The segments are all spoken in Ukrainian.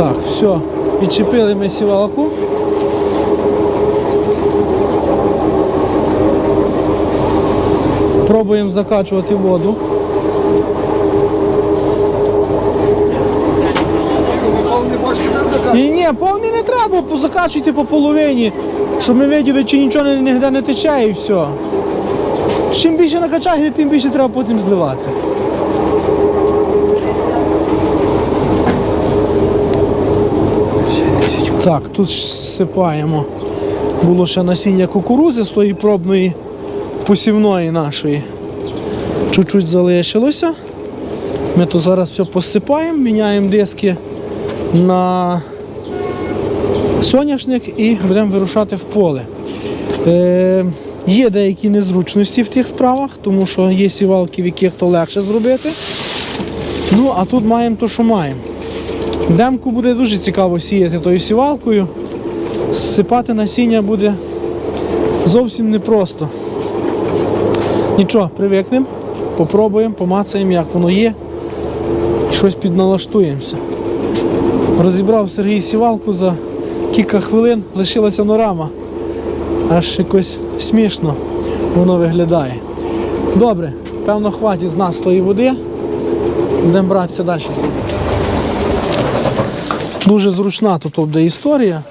Так, все. Відчепили ми сівалку. Пробуємо закачувати воду. Ні, ні, повний не треба, позакачуйте по половині, щоб ми виділи, чи нічого ніде не тече і все. Чим більше накачаєте, тим більше треба потім зливати. Так, тут всипаємо. Було ще насіння кукурузи з тої пробної посівної нашої. Чуть-чуть залишилося. Ми то зараз все посипаємо, міняємо диски на соняшник і будемо вирушати в поле. Е, є деякі незручності в тих справах, тому що є сівалки, в яких то легше зробити. Ну, а тут маємо то, що маємо. Демку буде дуже цікаво сіяти тою сівалкою. Сипати насіння буде зовсім непросто. Нічого, привикнемо, попробуємо, помацаємо, як воно є. Щось підналаштуємося. Розібрав Сергій сівалку за кілька хвилин, лишилася норама. Аж якось смішно воно виглядає. Добре, певно, хватить з нас тої води. Будемо братися далі. Дуже зручна тут буде історія.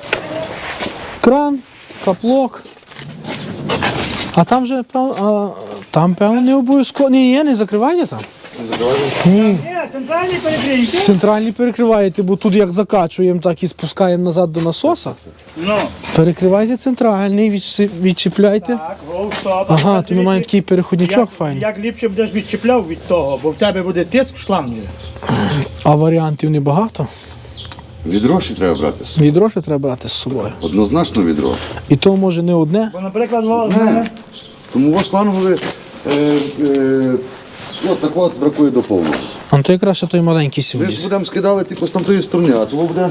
Кран, каплок. А там же а, там, певно, не обов'язково. Ні, ні, не закривайте там. Ні. Ні, центральні перекрийки. Центральні перекриваєте, бо тут як закачуємо, так і спускаємо назад до насоса. Ну, Перекривайте центральний, відчіпляйте. так, гоу, стоп. Ага, то ми маємо такий переходничок як, файний. Як ліпше будеш відчіпляв від того, бо в тебе буде тиск в шлангі. А варіантів небагато. Відро ще треба брати. з собою. Відро ще треба брати з собою. Однозначно відро. І то може не одне. Бо, наприклад, Не. Тому ваш шланговий е, е, от так от бракує до повного. А то якраз ще той маленький Ми ж будемо скидали тільки з тамтої сторони, а того буде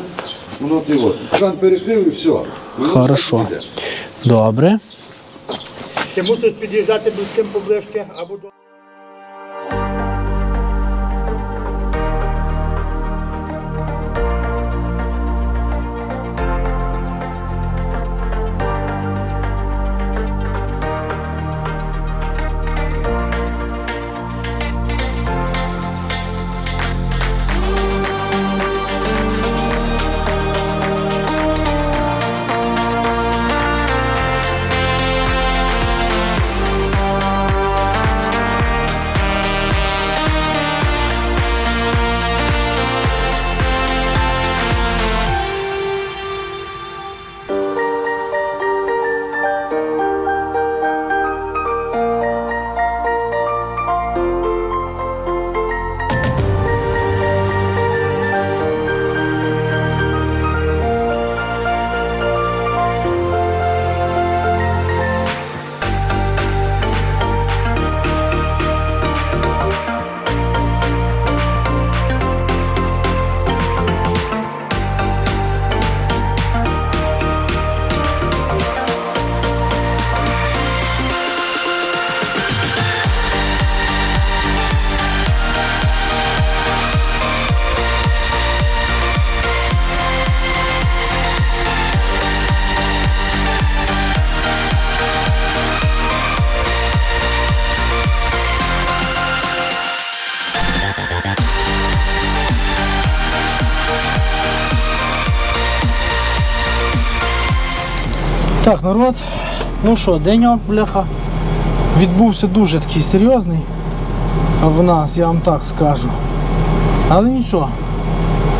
воно ти от. Кран перекрив і все. Воно Хорошо. так. Добре. ти мусиш під'їжджати до цим поближче або до. Так, народ. Ну що, день бляха відбувся дуже такий серйозний. В нас, я вам так скажу. Але нічого.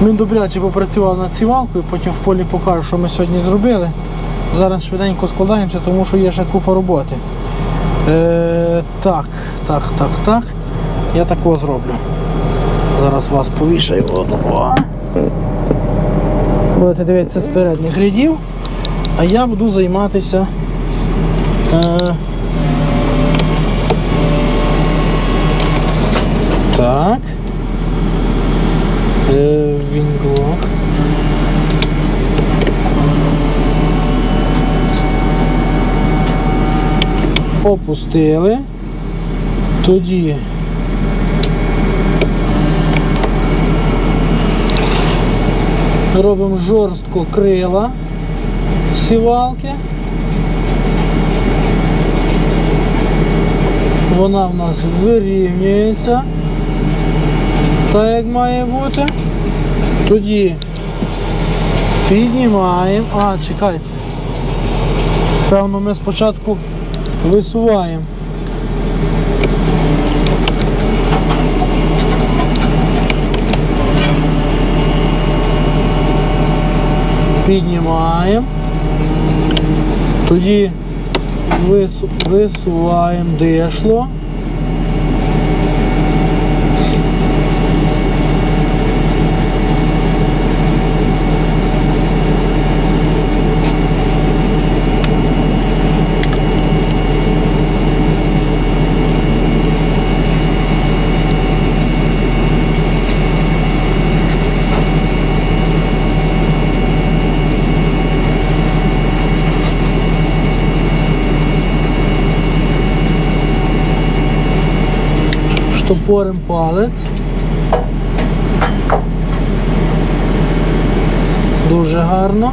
Ми добряче попрацювали над сівалкою, потім в полі покажу, що ми сьогодні зробили. Зараз швиденько складаємося, тому що є ще купа роботи. Е, так, так, так, так. Я такого зроблю. Зараз вас повішаю. Будете дивитися з передніх рядів. А я буду займатися. Е, так. Е, Вінглок. Опустили. Тоді. робимо жорстко крила сівалки. Вона в нас вирівнюється так, як має бути. Тоді піднімаємо. А, чекайте. Певно, ми спочатку висуваємо. Піднімаємо. Тоді вису- висуваємо дишло. Штопорим палець. Дуже гарно.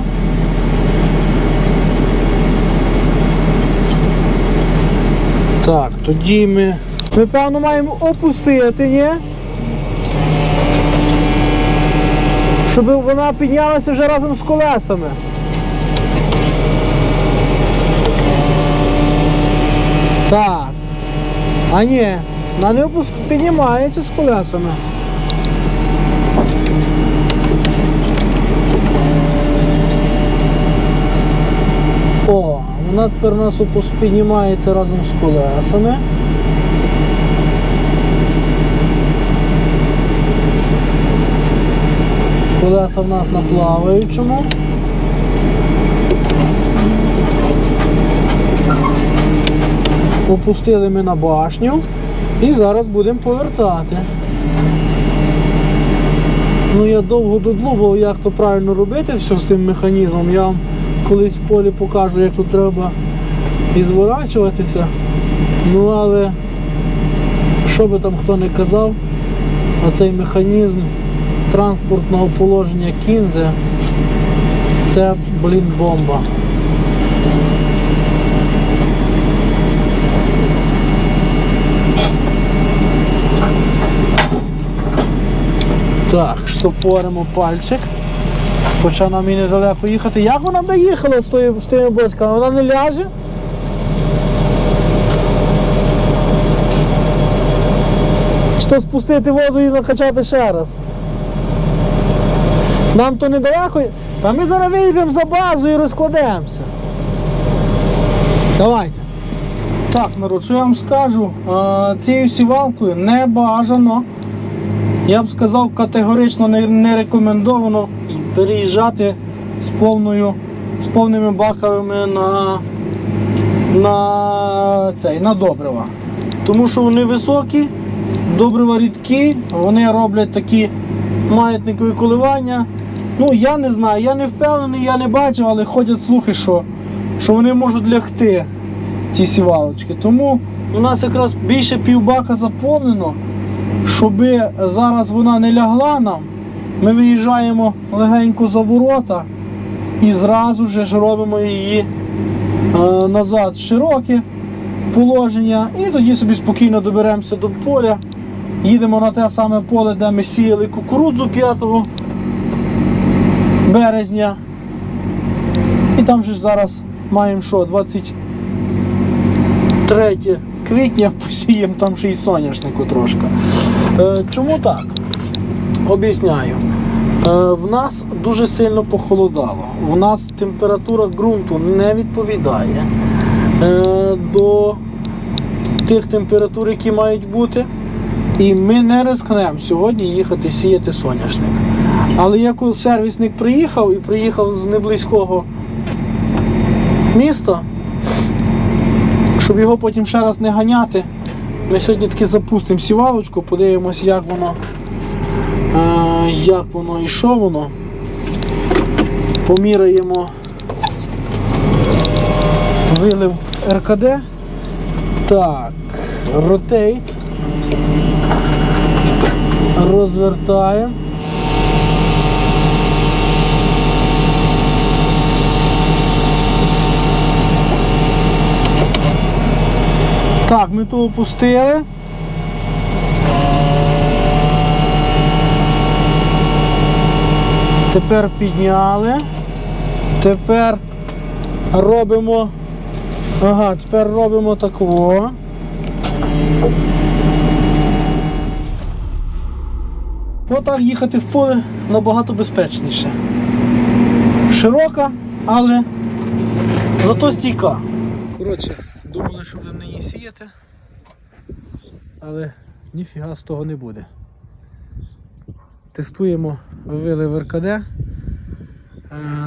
Так, тоді ми. Ми певно маємо опустити, ні? Щоб вона піднялася вже разом з колесами. Так. А ні, вона не опуск... піднімається з колесами. О, вона тепер у нас піднімається разом з колесами. Колеса в нас на плаваючому. Опустили ми на башню і зараз будемо повертати. Ну я довго додлубав, як то правильно робити все з цим механізмом. Я вам колись в полі покажу, як тут треба і зворачуватися. Ну але що би там хто не казав, оцей механізм транспортного положення кінзи це, блін, бомба. Так, штопоримо пальчик. Хоча нам і недалеко їхати. Як вона б доїхала з тої, з тими бочками? Вона не ляже? То спустити воду і накачати ще раз? Нам то недалеко. Та ми зараз вийдемо за базу і розкладемося. Давайте. Так, народ, що я вам скажу, цією сівалкою не бажано я б сказав, категорично не, рекомендовано переїжджати з повною, з повними баками на, на, цей, на добрива. Тому що вони високі, добрива рідкі, вони роблять такі маятникові коливання. Ну, я не знаю, я не впевнений, я не бачив, але ходять слухи, що, що вони можуть лягти, ці сівалочки. Тому у нас якраз більше півбака заповнено щоб зараз вона не лягла нам, ми виїжджаємо легенько за ворота і зразу ж робимо її е, назад широке положення. І тоді собі спокійно доберемося до поля. Їдемо на те саме поле, де ми сіяли кукурудзу 5 березня. І там же ж зараз маємо що, 23 квітня посіємо там ще й соняшнику трошки. Е, чому так? Об'ясняю. Е, в нас дуже сильно похолодало. В нас температура ґрунту не відповідає е, до тих температур, які мають бути. І ми не рискнемо сьогодні їхати сіяти соняшник. Але як сервісник приїхав і приїхав з неблизького міста, щоб його потім ще раз не ганяти, ми сьогодні таки запустимо сівалочку, подивимось, як воно, е, як воно і що воно. Поміряємо вилив РКД. Так, ротейт. Розвертаємо. Так, ми ту опустили. Тепер підняли. Тепер робимо. Ага, тепер робимо такого. Отак їхати в поле набагато безпечніше. Широка, але зато стійка. Коротше, думали, що будемо нині сіяти, але ніфіга з того не буде. Тестуємо вили в РКД. Е,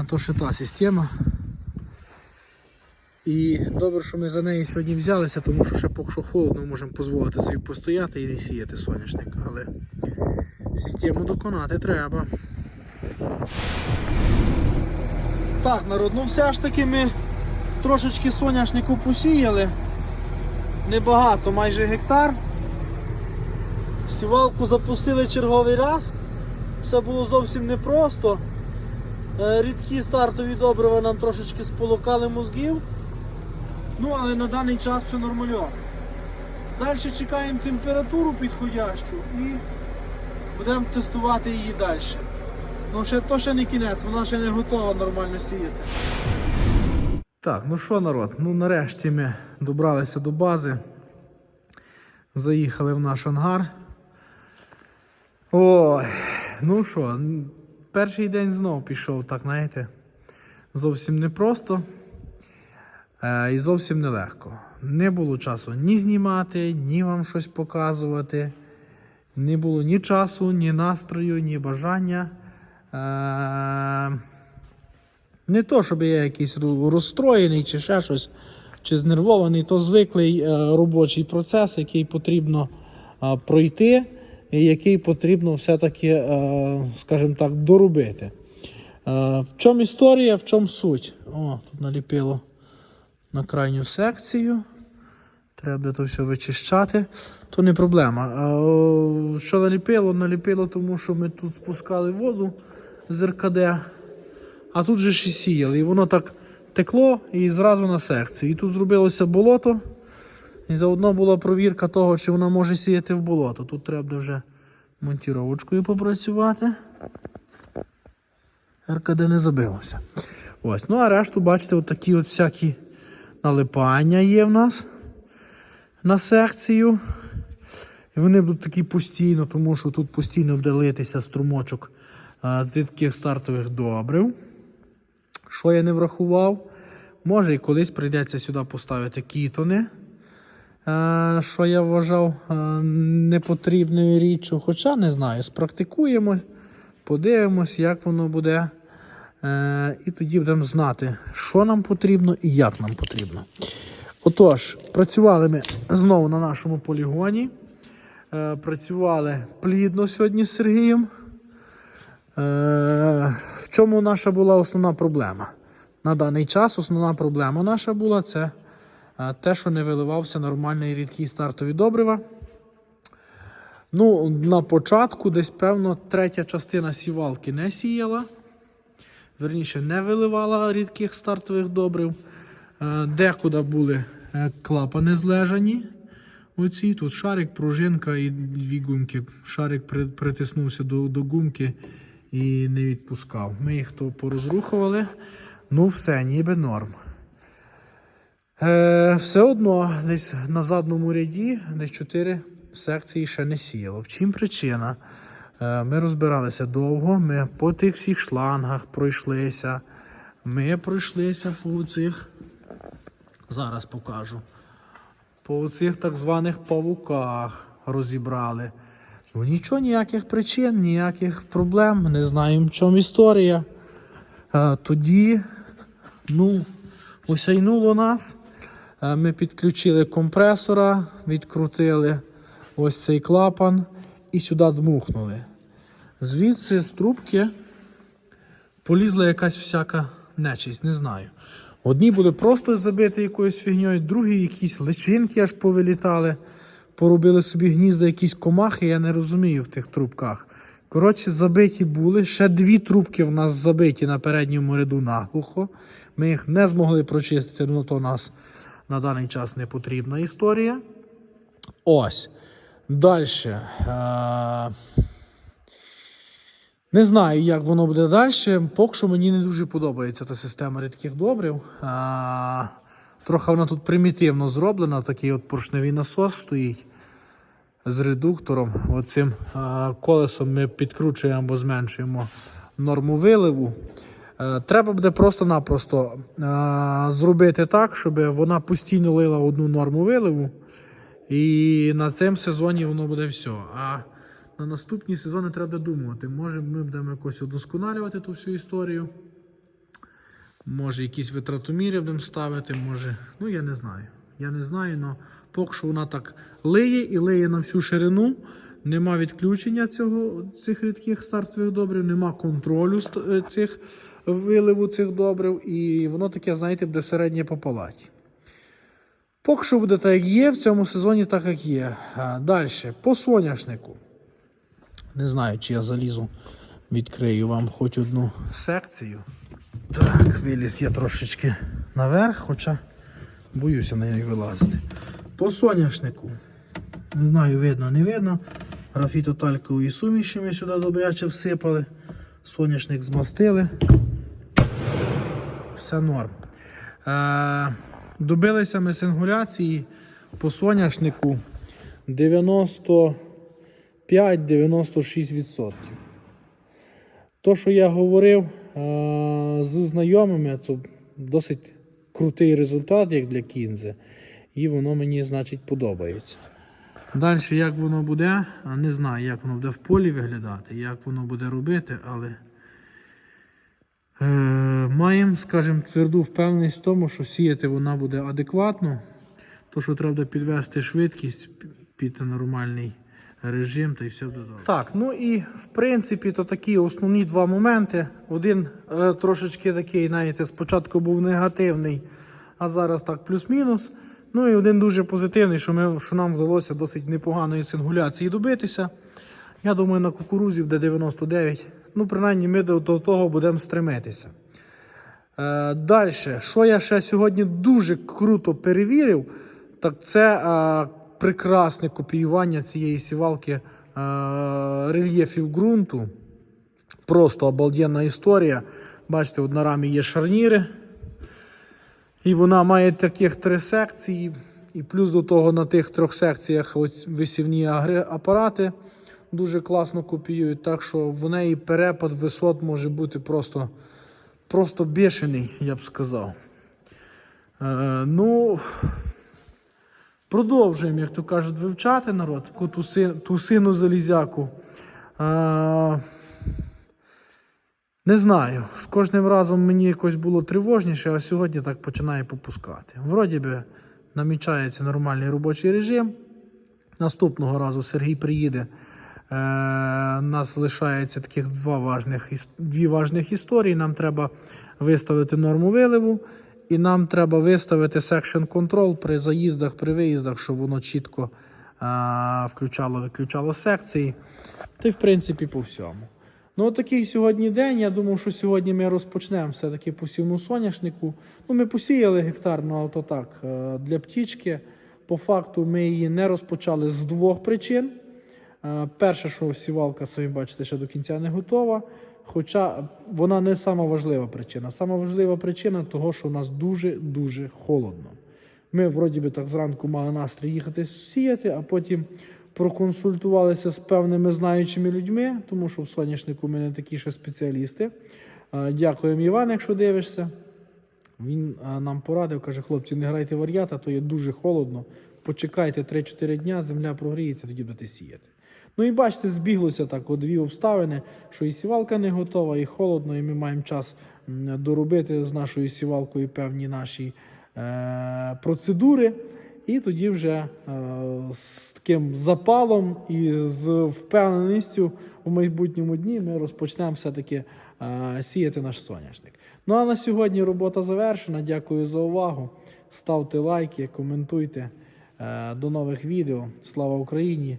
То ще та система. І добре, що ми за неї сьогодні взялися, тому що ще поки що холодно можемо дозволити собі постояти і не сіяти соняшник. Але систему доконати треба. Так, народ, ну все ж таки ми трошечки соняшнику посіяли. Небагато, майже гектар. Сівалку запустили черговий раз. Все було зовсім непросто. Е, Рідкі стартові добрива нам трошечки сполокали мозгів. Ну, але на даний час все нормально. Далі чекаємо температуру підходящу і будемо тестувати її далі. Ну, ще, то ще не кінець, вона ще не готова нормально сіяти. Так, ну що, народ? Ну нарешті ми добралися до бази. Заїхали в наш ангар. Ой, ну що, перший день знов пішов, так, знаєте, зовсім непросто е, і зовсім нелегко. Не було часу ні знімати, ні вам щось показувати. Не було ні часу, ні настрою, ні бажання. Е, не то, щоб я якийсь розстроєний чи ще щось, чи знервований, то звиклий е, робочий процес, який потрібно е, пройти, і який потрібно все-таки, е, скажімо так, доробити. В чому історія, в чому суть? О, тут наліпило на крайню секцію. Треба то все вичищати, то не проблема. Що наліпило? Наліпило, тому що ми тут спускали воду з РКД, а тут же ж і сіяли. І воно так текло і зразу на секцію. І тут зробилося болото. І заодно була провірка того, чи вона може сіяти в болото. Тут треба вже монтіровочкою попрацювати. РКД не забилося. Ось. Ну а решту, бачите, от такі от всякі налипання є в нас на секцію. І вони будуть такі постійно, тому що тут постійно буде литися струмочок а, з рідких стартових добрив. Що я не врахував? Може і колись прийдеться сюди поставити кітони, е, що я вважав е, непотрібною річчю. Хоча не знаю, спрактикуємо, подивимось, як воно буде. Е, І тоді будемо знати, що нам потрібно і як нам потрібно. Отож, працювали ми знову на нашому полігоні. Працювали плідно сьогодні з Сергієм. В чому наша була основна проблема? На даний час основна проблема наша була це е, те, що не виливався нормальний рідкий стартові добрива. Ну, на початку десь, певно, третя частина сівалки не сіяла. Верніше, не виливала рідких стартових добрив. Е, Декуди були е, клапани злежані. Оці тут шарик, пружинка і дві гумки. Шарик притиснувся до, до гумки і не відпускав. Ми їх то порозрухували. Ну, все, ніби норм. Е, все одно десь на задньому ряді десь 4 секції ще не сіяло. В чим причина? Е, ми розбиралися довго, ми по тих всіх шлангах пройшлися. Ми пройшлися по цих. Зараз покажу. По цих так званих павуках розібрали. Ну нічого, ніяких причин, ніяких проблем. Не знаємо, в чому історія. Е, тоді, ну, осяйнуло нас. Е, Ми підключили компресора, відкрутили ось цей клапан і сюди дмухнули. Звідси з трубки полізла якась всяка нечисть, не знаю. Одні були просто забиті якоюсь фігньою, другі якісь личинки аж повилітали, поробили собі гнізда якісь комахи, я не розумію в тих трубках. Коротше, забиті були. Ще дві трубки в нас забиті на передньому ряду наглухо. Ми їх не змогли прочистити, ну то нас на даний час не потрібна історія. Ось. Далі. Е- не знаю, як воно буде далі. Поки що мені не дуже подобається та система рідких добрив. Трохи вона тут примітивно зроблена. Такий от поршневий насос стоїть з редуктором. Оцим колесом ми підкручуємо або зменшуємо норму виливу. Е, Треба буде просто-напросто зробити так, щоб вона постійно лила одну норму виливу. І на цьому сезоні воно буде все. А на наступні сезони треба думати. Може, ми будемо якось удосконалювати ту всю історію. Може, якісь витратоміри будемо ставити, може. Ну, я не знаю. Я не знаю, але поки що вона так лиє і лиє на всю ширину. Нема відключення цього, цих рідких стартових добрив, нема контролю е, цих виливу цих добрив, і воно таке, знаєте, буде середнє по палаті. Поки що буде так, як є, в цьому сезоні так, як є. Далі, по соняшнику. Не знаю, чи я залізу, відкрию вам хоч одну секцію. Так, виліз я трошечки наверх, хоча боюся на неї вилазити. По соняшнику. Не знаю, видно, не видно. Графітоталькової суміші ми сюди добряче всипали. Соняшник змастили. Все норм. Е, добилися ми сингуляції по соняшнику 95-96%. То, що я говорив з знайомими, це досить крутий результат, як для кінзи. І воно мені, значить, подобається. Далі, як воно буде, не знаю, як воно буде в полі виглядати, як воно буде робити, але е, маємо, скажімо, тверду впевненість в тому, що сіяти вона буде адекватно. То, що треба підвести швидкість під нормальний режим, та й все добре. Так, ну і в принципі, то такі основні два моменти. Один е, трошечки такий, знаєте, спочатку був негативний, а зараз так плюс-мінус. Ну і один дуже позитивний, що, ми, що нам вдалося досить непоганої сингуляції добитися. Я думаю, на кукурузі буде 99. Ну, принаймні, ми до того будемо стремитися. Е, Далі, що я ще сьогодні дуже круто перевірив, так це е, прекрасне копіювання цієї сівалки е, рельєфів ґрунту. Просто обалденна історія. Бачите, от на рамі є шарніри. І вона має таких три секції. І плюс до того на тих трьох секціях ось висівні апарати дуже класно копіюють. Так що в неї перепад висот може бути просто, просто бешений, я б сказав. Е, ну, продовжуємо, як то кажуть, вивчати народ, ту, си- ту сину залізяку. Е, не знаю. З кожним разом мені якось було тривожніше, а сьогодні так починає попускати. Вроді би намічається нормальний робочий режим. Наступного разу Сергій приїде. Е, нас лишається таких два важних, дві важних історії. Нам треба виставити норму виливу, і нам треба виставити section control при заїздах, при виїздах, щоб воно чітко е, включало-виключало секції. Та й в принципі по всьому. Ну, от такий сьогодні день. Я думав, що сьогодні ми розпочнемо все-таки посівну соняшнику. Ну, ми посіяли гектар, ну, але то так, е, для птічки. По факту ми її не розпочали з двох причин. Е, Перше, що сівалка, самі бачите, ще до кінця не готова. Хоча вона не сама важлива причина. Сама важлива причина того, що у нас дуже-дуже холодно. Ми, вроді би, так зранку мали настрій їхати сіяти, а потім проконсультувалися з певними знаючими людьми, тому що в соняшнику ми не такі ще спеціалісти. Дякуємо, Іван, якщо дивишся. Він нам порадив, каже, хлопці, не грайте вар'ята, то є дуже холодно. Почекайте 3-4 дня, земля прогріється, тоді будете сіяти. Ну і бачите, збіглося так, от дві обставини, що і сівалка не готова, і холодно, і ми маємо час доробити з нашою сівалкою певні наші е- процедури. І тоді вже е- з таким запалом і з впевненістю у майбутньому дні ми розпочнемо все-таки е- сіяти наш соняшник. Ну а на сьогодні робота завершена. Дякую за увагу. Ставте лайки, коментуйте. Е, До нових відео. Слава Україні!